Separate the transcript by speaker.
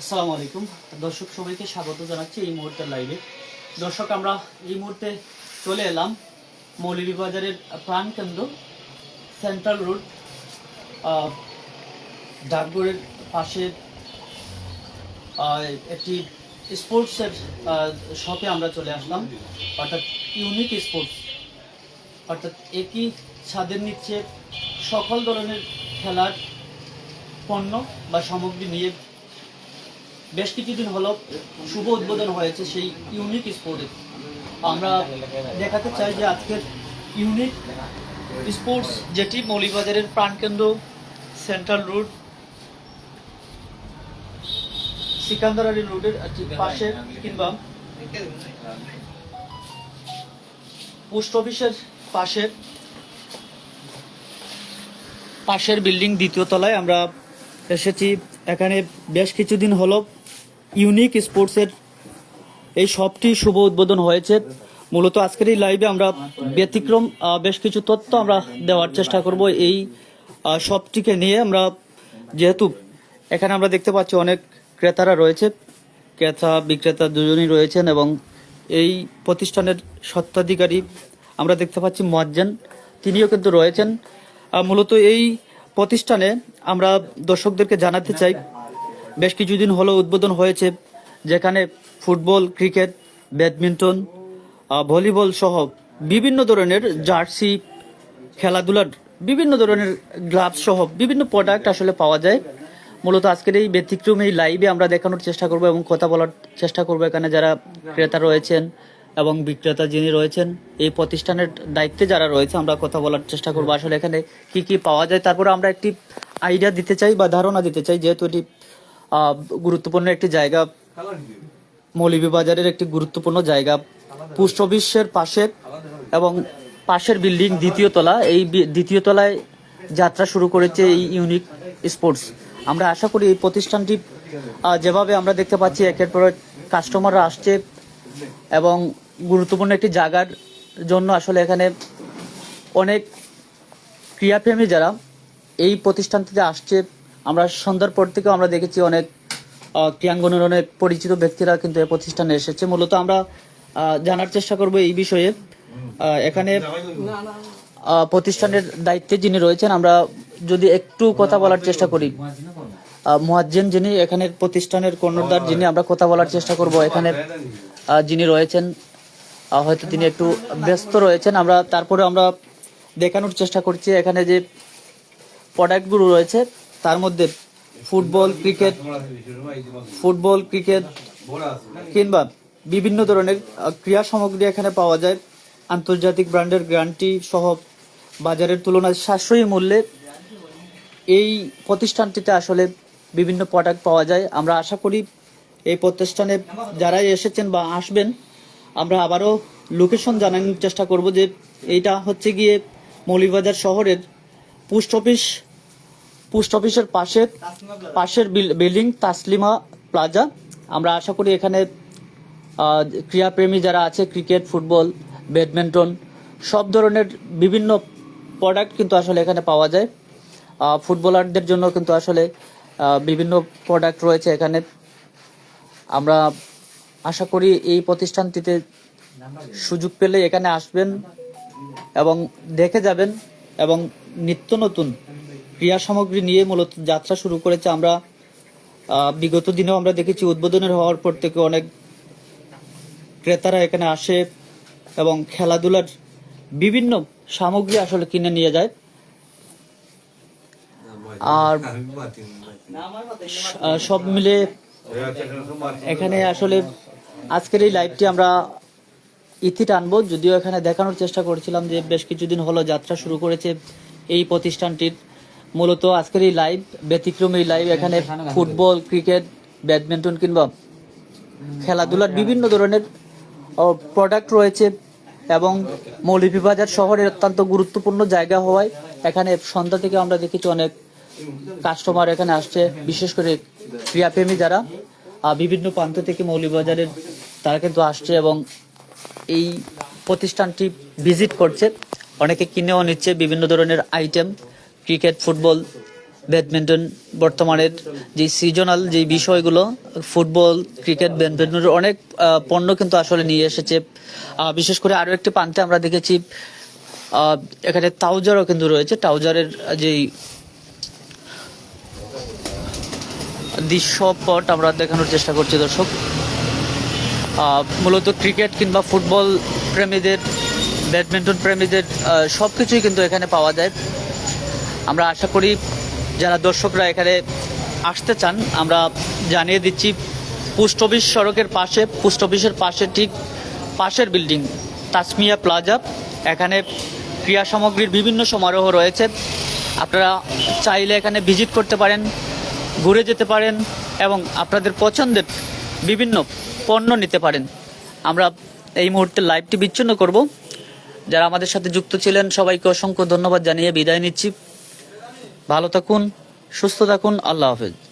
Speaker 1: আসসালামু আলাইকুম। দর্শক সবাইকে স্বাগত জানাচ্ছি এই মুহূর্তের লাইভে দর্শক আমরা এই মুহূর্তে চলে এলাম মৌলভীবাজারের প্রাণকেন্দ্র সেন্ট্রাল রোড আহ, ডাকবোর্ডের পাশে একটি স্পোর্টসের শপে আমরা চলে আসলাম। অর্থাৎ ইউনিক স্পোর্টস অর্থাৎ একই ছাদের নিচে সকল ধরনের খেলার পণ্য বা সামগ্রী নিয়ে বেশ কিছুদিন হলো শুভ উদ্বোধন হয়েছে সেই ইউনিক স্পোর্টে। আমরা দেখাতে চাই যে আজকের ইউনিক স্পোর্টস যেটি মৌলিবাজারের প্রাণকেন্দ্র, সেন্ট্রাল রোড সিকান্দার আলী রোডের পাশে কিংবা পোস্ট অফিসের পাশে, পাশের বিল্ডিং দ্বিতীয় তলায় আমরা এসেছি। এখানে বেশ কিছুদিন হলো ইউনিক স্পোর্টসের এই শপটি শুভ উদ্বোধন হয়েছে। মূলত আজকের এই লাইভে আমরা ব্যতিক্রম বেশ কিছু তথ্য আমরা দেওয়ার চেষ্টা করব। এই শপটিকে নিয়ে আমরা যেহেতু এখানে আমরা দেখতে পাচ্ছি অনেক ক্রেতারা রয়েছে। ক্রেতা, বিক্রেতা দুজনই রয়েছেন এবং এই প্রতিষ্ঠানের স্বত্বাধিকারী আমরা দেখতে পাচ্ছি মোয়াজ্জেন তিনিও কিন্তু রয়েছেন। মূলত এই প্রতিষ্ঠানে আমরা দর্শকদেরকে জানাতে চাই। বেশ কিছুদিন হলো উদ্বোধন হয়েছে, যেখানে ফুটবল, ক্রিকেট, ব্যাডমিন্টন ভলিবল সহ বিভিন্ন ধরনের জার্সি, খেলাধুলার বিভিন্ন ধরনের গ্লাভস সহ বিভিন্ন প্রোডাক্ট আসলে পাওয়া যায়। মূলত আজকের এই ব্যতিক্রম এই লাইভে আমরা দেখানোর চেষ্টা করব এবং কথা বলার চেষ্টা করব এখানে যারা ক্রেতা রয়েছেন এবং বিক্রেতা যিনি রয়েছেন, এই প্রতিষ্ঠানের দায়িত্বে যারা রয়েছে, আমরা কথা বলার চেষ্টা করব। আসলে এখানে কি কি পাওয়া যায়, তারপরে আমরা একটি আইডিয়া দিতে চাই বা ধারণা দিতে চাই, যেহেতু এটি গুরুত্বপূর্ণ একটি জায়গা। মৌলভীবাজারের একটি গুরুত্বপূর্ণ জায়গা। পোস্ট অফিসের পাশে এবং পাশের বিল্ডিং দ্বিতীয় তলা। এই দ্বিতীয় তলায় যাত্রা শুরু করেছে এই ইউনিক স্পোর্টস। আমরা আশা করি এই প্রতিষ্ঠানটি যেভাবে আমরা দেখতে পাচ্ছি, একের পর কাস্টমাররা আসছে এবং গুরুত্বপূর্ণ একটি জায়গার জন্য আসলে এখানে অনেক ক্রীড়াপ্রেমী যারা এই প্রতিষ্ঠানটিতে আসছে আমরা সন্ধ্যার পর থেকেও আমরা দেখেছি অনেক আহ, ক্রীড়াঙ্গনের অনেক পরিচিত ব্যক্তিরা কিন্তু এই প্রতিষ্ঠানে এসেছে। মূলত আমরা জানার চেষ্টা করব এই বিষয়ে। এখানে প্রতিষ্ঠানের দায়িত্বে যিনি রয়েছেন আমরা যদি একটু কথা বলার চেষ্টা করি। মুয়াজ্জেন যিনি এখানে প্রতিষ্ঠানের কর্ণধার যিনি আমরা কথা বলার চেষ্টা করব। এখানে যিনি রয়েছেন হয়তো তিনি একটু ব্যস্ত রয়েছেন। আমরা তারপরে আমরা দেখানোর চেষ্টা করছি এখানে যে প্রোডাক্টগুলো রয়েছে, তার মধ্যে ফুটবল, ক্রিকেট ফুটবল, ক্রিকেট কিংবা বিভিন্ন ধরনের ক্রীড়া সামগ্রী এখানে পাওয়া যায়। আন্তর্জাতিক ব্র্যান্ডের গ্যারান্টি সহ বাজারের তুলনায় সাশ্রয়ী মূল্যে এই প্রতিষ্ঠানটিতে আসলে বিভিন্ন প্রোডাক্ট পাওয়া যায়। আমরা আশা করি এই প্রতিষ্ঠানে যারাই এসেছেন বা আসবেন আমরা আবারও লোকেশন জানানোর চেষ্টা করব যে এইটা হচ্ছে গিয়ে মৌলিবাজার শহরের পোস্ট অফিস পোস্ট অফিসের পাশে, পাশের বিল- বিল্ডিং তাসলিমা প্লাজা আমরা আশা করি এখানে ক্রীড়াপ্রেমী যারা আছে ক্রিকেট ফুটবল ব্যাডমিন্টন সব ধরনের বিভিন্ন প্রোডাক্ট কিন্তু আসলে এখানে পাওয়া যায়। ফুটবলারদের জন্য কিন্তু আসলে বিভিন্ন প্রোডাক্ট রয়েছে এখানে। আমরা আশা করি এই প্রতিষ্ঠানটিতে সুযোগ পেলে এখানে আসবেন এবং দেখে যাবেন এবং নিত্য নতুন ক্রিয়া সামগ্রী নিয়ে মূলত যাত্রা শুরু করেছে। আমরা বিগত দিনেও আমরা দেখেছি উদ্বোধনের হওয়ার পর থেকে অনেক ক্রেতারা এখানে আসে এবং খেলাধুলার বিভিন্ন সামগ্রী আসলে কিনে নিয়ে যায়। আর সব মিলে এখানে আসলে আজকের এই লাইভটি আমরা ইতি টানবো। যদিও এখানে দেখানোর চেষ্টা করেছিলাম যে বেশ কিছুদিন হলো যাত্রা শুরু করেছে এই প্রতিষ্ঠানটির। মূলত আজকের এই লাইভ ব্যতিক্রম এই লাইভ এখানে ফুটবল, ক্রিকেট, ব্যাডমিন্টন কিংবা খেলাধুলার বিভিন্ন ধরনের প্রোডাক্ট রয়েছে এবং মৌলভীবাজার শহরের অত্যন্ত গুরুত্বপূর্ণ জায়গা হওয়ায় এখানে সন্ধ্যা থেকে আমরা দেখেছি অনেক কাস্টমার এখানে আসছে, বিশেষ করে ক্রীড়াপ্রেমী যারা। বিভিন্ন প্রান্ত থেকে মৌলভীবাজারের তারা কিন্তু আসছে এবং এই প্রতিষ্ঠানটি ভিজিট করছে। অনেকে কিনেও নিচ্ছে বিভিন্ন ধরনের আইটেম, ক্রিকেট, ফুটবল, ব্যাডমিন্টন, বর্তমানের যে সিজনাল যে বিষয়গুলো, ফুটবল, ক্রিকেট, ব্যাডমিন্টনের অনেক পণ্য কিন্তু আসলে নিয়ে এসেছে। বিশেষ করে আরও একটি প্রান্তে আমরা দেখেছি এখানে টাউজারও কিন্তু রয়েছে। টাউজারের যেই দৃশ্যপট আমরা দেখানোর চেষ্টা করছি দর্শক। মূলত ক্রিকেট কিংবা ফুটবল প্রেমীদের, ব্যাডমিন্টন প্রেমীদের সব কিছুই কিন্তু এখানে পাওয়া যায়। আমরা আশা করি যারা দর্শকরা এখানে আসতে চান, আমরা জানিয়ে দিচ্ছি, পোস্ট অফিস সড়কের পাশে, পোস্ট অফিসের পাশে ঠিক পাশের বিল্ডিং, তাসমিয়া প্লাজা। এখানে ক্রীড়া সামগ্রীর বিভিন্ন সমারোহ রয়েছে। আপনারা চাইলে এখানে ভিজিট করতে পারেন, ঘুরে যেতে পারেন এবং আপনাদের পছন্দের বিভিন্ন পণ্য নিতে পারেন। আমরা এই মুহূর্তে লাইভটি বিচ্ছিন্ন করব। যারা আমাদের সাথে যুক্ত ছিলেন, সবাইকে অসংখ্য ধন্যবাদ জানিয়ে বিদায় নিচ্ছি। ভালো থাকুন, সুস্থ থাকুন, আল্লাহ হাফেজ।